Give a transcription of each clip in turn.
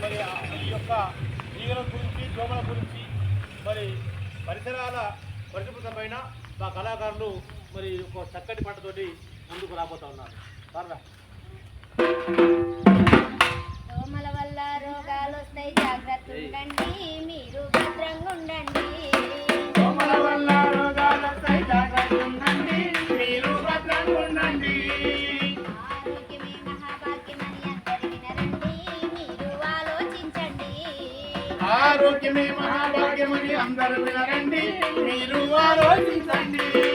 మరి ఈ యొక్క ఈగల గురించి దోమల గురించి మరి పరిసరాల పరిశుభ్రతమైన మా కళాకారులు మరి ఒక చక్కటి పంటతోటి ముందుకు రాబోతా ఉన్నారు సరదా దోమల వల్ల రోగాలు వస్తాయి జాగ్రత్త ఉండండి మీరు భద్రంగా ఉండండి ఆరోగ్యమే మహాభాగ్యమని అందరూ వినరండి. మీరు ఆలోచించండి.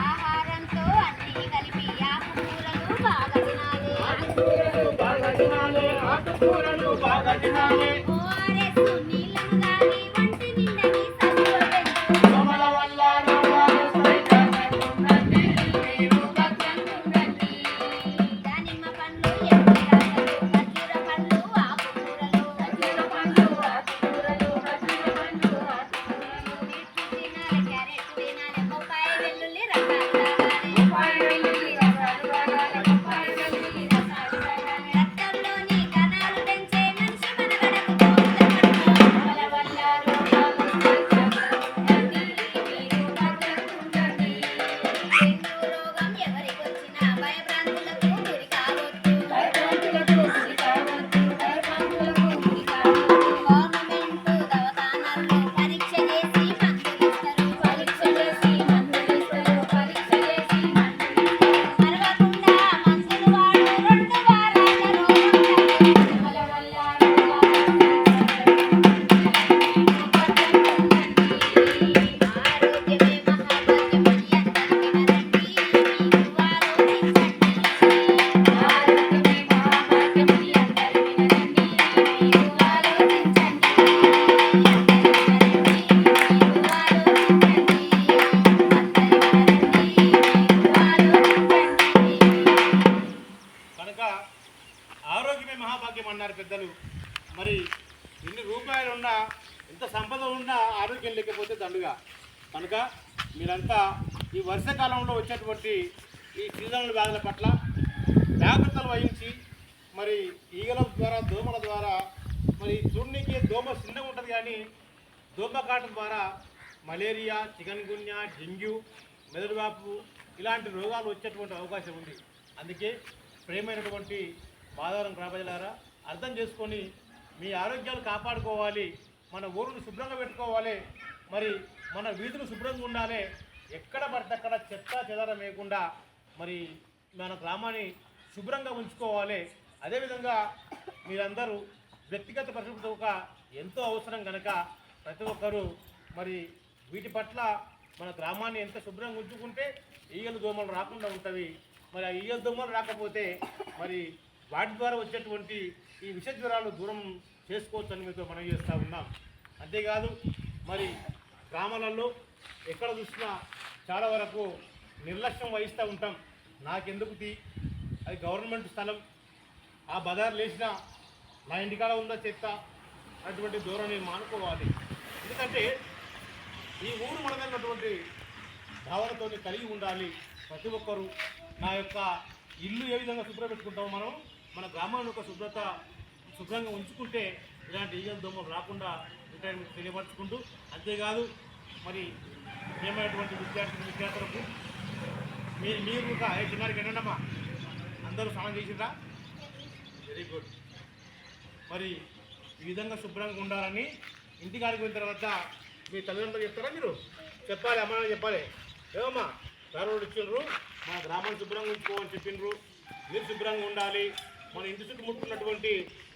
ఆహారంతో అన్ని కలిపి ఆకుకూరలు బాగా తినాలి. ఆకుకూరలు బాగా తినాలి ఆకుకూరలు బాగా తినాలి. ఎన్ని రూపాయలు ఉన్నా ఎంత సంపద ఉన్నా ఆరోగ్యం లేకపోతే దండుగా. కనుక మీరంతా ఈ వర్షాకాలంలో వచ్చేటువంటి ఈ సీజనల్ వ్యాధుల పట్ల జాగ్రత్తలు వహించి మరి ఈగల ద్వారా దోమల ద్వారా మరి చూడనికి దోమ చిన్నగా ఉంటుంది కానీ దోమ కాటం ద్వారా మలేరియా చికెన్ గున్యా డెంగ్యూ మెదడువాపు ఇలాంటి రోగాలు వచ్చేటువంటి అవకాశం ఉంది. అందుకే ప్రేమైనటువంటి బాధారం గ్రామజలారా అర్థం చేసుకొని మీ ఆరోగ్యాలు కాపాడుకోవాలి మన ఊరుని శుభ్రంగా పెట్టుకోవాలి మరి మన వీధులు శుభ్రంగా ఉండాలి ఎక్కడ పడితే అక్కడ చెత్త చెదారం వేయకుండా మరి మన గ్రామాన్ని శుభ్రంగా ఉంచుకోవాలి. అదేవిధంగా మీరందరూ వ్యక్తిగత పరిశుభ్రత ఎంతో అవసరం కనుక ప్రతి ఒక్కరూ మరి వీటి పట్ల మన గ్రామాన్ని ఎంత శుభ్రంగా ఉంచుకుంటే ఈగలు దోమలు రాకుండా ఉంటుంది మరి ఆ ఈగల దోమలు రాకపోతే మరి వాటి ద్వారా వచ్చేటువంటి ఈ విష జ్వరాలు దూరం చేసుకోవచ్చు అని మీతో మనం చేస్తూ ఉన్నాం. అంతేకాదు మరి గ్రామాలలో ఎక్కడ చూసినా చాలా వరకు నిర్లక్ష్యం వహిస్తూ ఉంటాం. నాకెందుకు తీ? అది గవర్నమెంట్ స్థలం. ఆ బజార్ లేచినా నా ఇంటికాడ ఉందా చెత్త? అటువంటి ధోరణి మానుకోవాలి. ఎందుకంటే ఈ ఊరు మనదన్నటువంటి భావనతో కలిగి ఉండాలి. ప్రతి ఒక్కరూ నా యొక్క ఇల్లు ఏ విధంగా శుభ్రపెట్టుకుంటామో మనం మన గ్రామాన్ని ఒక శుభ్రత శుభ్రంగా ఉంచుకుంటే ఇలాంటి ఈగల దోమలు రాకుండా రిటైర్మెంట్ తెలియపరచుకుంటూ అంతేకాదు మరి ఏమైనటువంటి విద్యార్థులు విద్యార్థులకు మీరు మీరు ఒక ఐదు చిన్నారికి ఏంటమ్మా అందరూ స్నానం చేసిండ్రా వెరీ గుడ్ మరి ఈ విధంగా శుభ్రంగా ఉండాలని ఇంటికాడికి పోయిన తర్వాత మీ తల్లిదండ్రులు చెప్తారా మీరు? చెప్పాలి అమ్మ చెప్పాలి. ఏమమ్మా? దారుడు ఇచ్చిండ్రు మా గ్రామాన్ని శుభ్రంగా ఉంచుకోమని చెప్పిండ్రు. మీరు శుభ్రంగా ఉండాలి. మన ఇంటి చుట్టుముట్టున్నటువంటి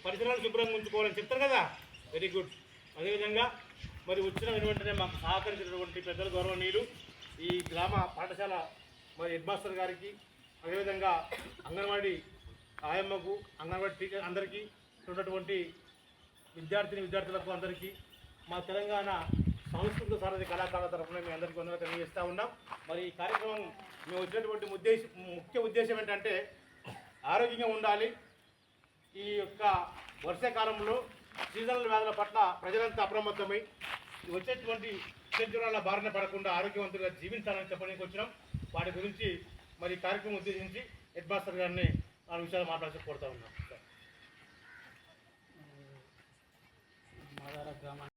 పరిసరాలు శుభ్రంగా ఉంచుకోవాలని చెప్తారు కదా? వెరీ గుడ్ అదేవిధంగా మరి వచ్చిన వెంటనే మాకు సహకరించినటువంటి పెద్దల గౌరవనీయులు ఈ గ్రామ పాఠశాల మరి హెడ్ మాస్టర్ గారికి అదేవిధంగా అంగన్వాడీ ఆయమ్మకు అంగన్వాడీ టీచర్ అందరికీ ఉన్నటువంటి విద్యార్థిని విద్యార్థులకు అందరికీ మా తెలంగాణ సాంస్కృతిక సారథి కళాకారుల తరఫున మీ అందరికీ వందలు తెలియజేస్తూ ఉన్నాం. మరి ఈ కార్యక్రమం మేము వచ్చినటువంటి ఉద్దేశం ముఖ్య ఉద్దేశం ఏంటంటే ఆరోగ్యంగా ఉండాలి. ఈ యొక్క వర్షాకాలంలో సీజనల్ వ్యాధుల పట్ల ప్రజలంతా అప్రమత్తమై వచ్చేటువంటి చెడ్డురాల బారిన పడకుండా ఆరోగ్యవంతులుగా జీవించాలని చెప్పడానికి వచ్చినాం. వాటి గురించి మరి కార్యక్రమం ఉద్దేశించి హెడ్ మాస్టర్ గారిని ఆ విషయాలు మాట్లాడి కోరుతా ఉన్నాం. మాదార